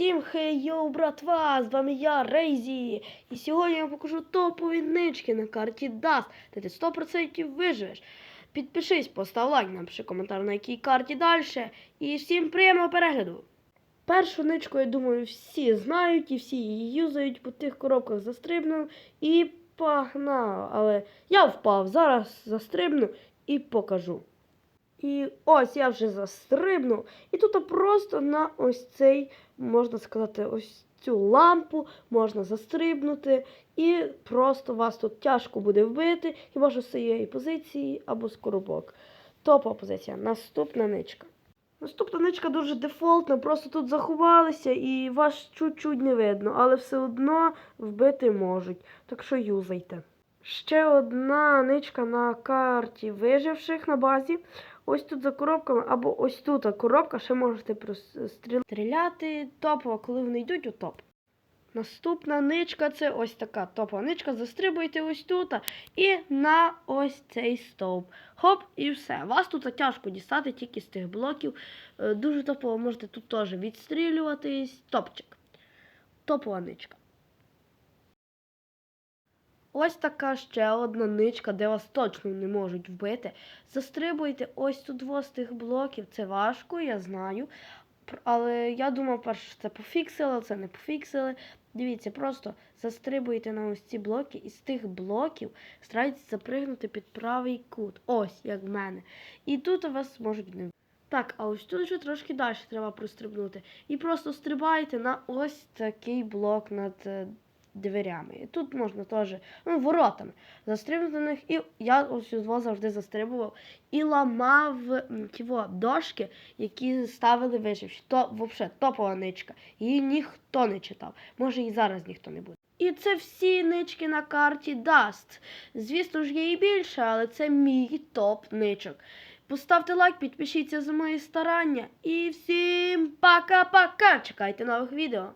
Всім хей-йоу, братва! З вами я, Рейзі. І сьогодні я покажу топові нички на карті Dust, де ти 100% виживеш. Підпишись, постав лайк, напиши коментар, на якій карті далі. І всім приємного перегляду! Першу ничку, я думаю, всі знають і всі її юзають, по тих коробках застрибнув і погнав. Але я впав, зараз застрибну і покажу. І ось я вже застрибнув. І тут просто на ось цей, можна сказати, ось цю лампу можна застрибнути. І просто вас тут тяжко буде вбити, хіба що з цієї позиції або з коробок. Топова позиція. Наступна ничка. Наступна ничка дуже дефолтна, просто тут заховалися і вас чуть-чуть не видно, але все одно вбити можуть. Так що юзайте. Ще одна ничка на карті виживших на базі. Ось тут за коробками, або ось тут коробка, ще можете стріляти топово, коли вони йдуть у топ. Наступна ничка це ось така топова ничка. Застрибуєте ось тут і на ось цей стовп. Хоп, і все. Вас тут тяжко дістати тільки з тих блоків. Е, Дуже топово можете тут теж відстрілюватись. Топчик. Топова ничка. Ось така ще одна ничка, де вас точно не можуть вбити. Застрибуйте ось тут з тих блоків. Це важко, я знаю. Але я думав, перше, це пофіксили, це не пофіксили. Дивіться, просто застрибуйте на ось ці блоки, і з тих блоків старайтесь запригнути під правий кут. Ось, як в мене. І тут у вас можуть не так, а ось тут вже трошки далі треба прострибнути. І просто стрибайте на ось такий блок над е, дверями. І тут можна теж, ну, воротами, застрибнути на них. І я ось його завжди застрибував і ламав м, ті во, дошки, які ставили виживші. То взагалі топова ничка. Її ніхто не читав. Може і зараз ніхто не буде. І це всі нички на карті Dust. Звісно ж, є і більше, але це мій топ ничок. Поставте лайк, підпишіться за мої старання. І всім пока-пока! Чекайте нових відео.